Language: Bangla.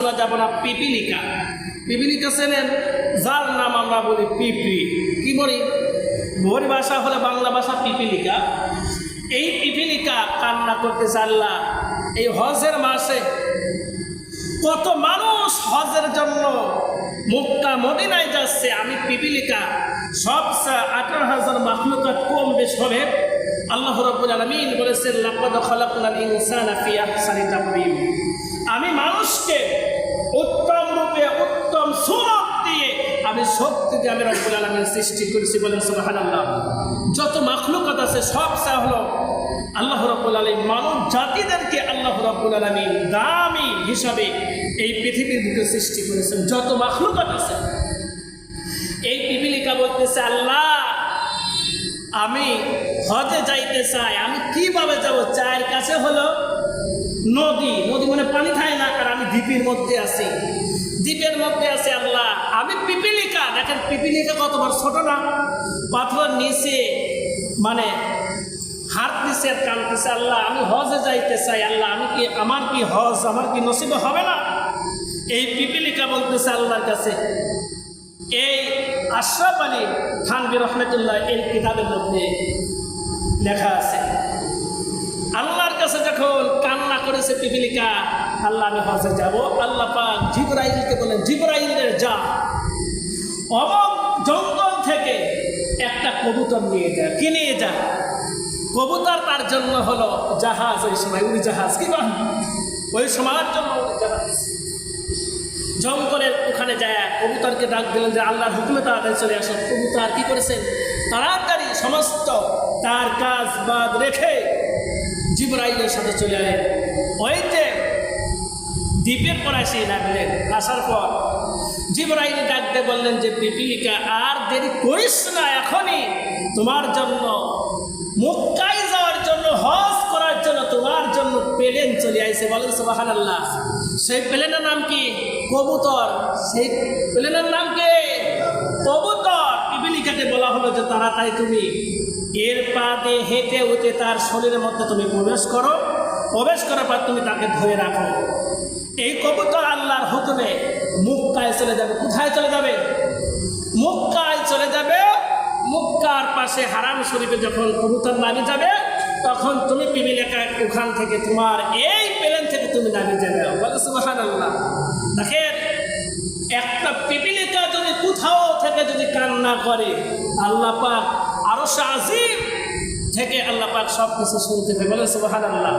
যাব না পিপিলিকা। পিপিলিকা চেনেন যার নাম আমরা বলি পিপি কি বলি? ভোর ভাষা হলে বাংলা ভাষা পিপিলিকা। এই পিপিলিকা কান্না করতে চাল্লা। এই হজের মাসে কত মানুষ হজের জন্য মুক্কা মদিনায় যাচ্ছে। আমি পিপিলিকা। সবচেয়ে আঠারো হাজার মাখলুকাত কম বেশ হবে। আল্লাহ রব্বুল আলমিন বলেছেন, লাকাদ খালাকনাল ইনসানা আমি মানুষকে আমি শক্তি দিয়ে আমি রব্বুল আলমীর সৃষ্টি করেছি বলেন সুবহানাল্লাহ। যত মাখলুকাত আছে, সব চা হলো আল্লাহ রব্বুল আলমী মানব জাতিদেরকে আল্লাহ রব্বুল আলমী দামি হিসাবে এই পৃথিবীর বুকে সৃষ্টি করেছেন। যত মাখলুকাত আছে। এই পিপিলিকা বলতেছে, আল্লাহ, আমি হজে যাইতে চাই। আমি কীভাবে যাব? চায়ের কাছে হলো নদী। নদী মানে পানি খায় না, আর আমি দ্বীপের মধ্যে আছি। দ্বীপের মধ্যে আছে আল্লাহ। আমি পিপিলিকা, দেখেন পিপিলিকা কতবার ছোট না? পাথরের নিচে মানে হাত নিচে আর কানতেছে আল্লাহ, আমি হজে যাইতে চাই, আল্লাহ, আমি কি, আমার কি হজ, আমার কি নসিব হবে না? এই পিপিলিকা বলতেছে আল্লাহর কাছে, এই আশরাফ আলী থানবি রহমতুল্লাহ এই কিতাবের মধ্যে লেখা আছে। আল্লাহর কাছে যখন করেছে পিপিলিকা, আল্লাহ আমি হজে যাব। আল্লাহ পাক জিবরাইলকে বলেন, জিবরাইলের যা অমক জঙ্গল থেকে একটা কবুতর নিয়ে যা। কি নিয়ে যা? কবুতর তার জন্য হলো জাহাজ, ওই সময় উড়ি জাহাজ, কি বলেন ওই সময়ের জন্য উড়ি জাহাজ। জঙ্গলের ওখানে যায়, কবুতরকে ডাক দিলেন যে, আল্লাহর হুকুমে তাড়াতাড়ি চলে আসো। কবুতর কি করেছেন? তাড়াতাড়ি সমস্ত তার কাজ বাদ রেখে জিবরাইলের সাথে চলে এলেন ওইতে দ্বীপের পর এসে নামলেন আসার পর জিবরাইলে ডাকতে বললেন যে, পিপিলিকা, আর দেরি করিস না, এখনই তোমার জন্য মক্কায় যাওয়ার জন্য, হজ করার জন্য তোমার জন্য প্লেন চলে আইছে। বলেন সুবাহান আল্লাহ সেই প্লেনের নাম কি? কবুতর। সেই প্লেনের নাম কি? কবুতর। পিপিলিকাকে বলা হলো যে, তাড়াতাড়ি তুমি এর পা দিয়ে হেঁটে উঠে তার শরীরের মধ্যে তুমি প্রবেশ করো। প্রবেশ করার পর তুমি তাকে ধরে রাখো। এই কবুতর আল্লাহর হুকুমে মুক্কায় চলে যাবে। কোথায় চলে যাবে? মুক্কায় চলে যাবে। মুক্কার পাশে হারাম শরীফে যখন কবুতর নামে যাবে, তখন তুমি পিপিলিকা ওখান থেকে তোমার এই প্লেন থেকে তুমি নামে যাবে। সুবাহান আল্লাহ দেখেন, একটা পিপিলিকা যদি কোথাও থেকে যদি কান্না করে, আল্লাহ আরও আজিম থেকে আল্লাহ পাক সব কিছু শুনতে পেয়ে বলে সুবাহান আল্লাহ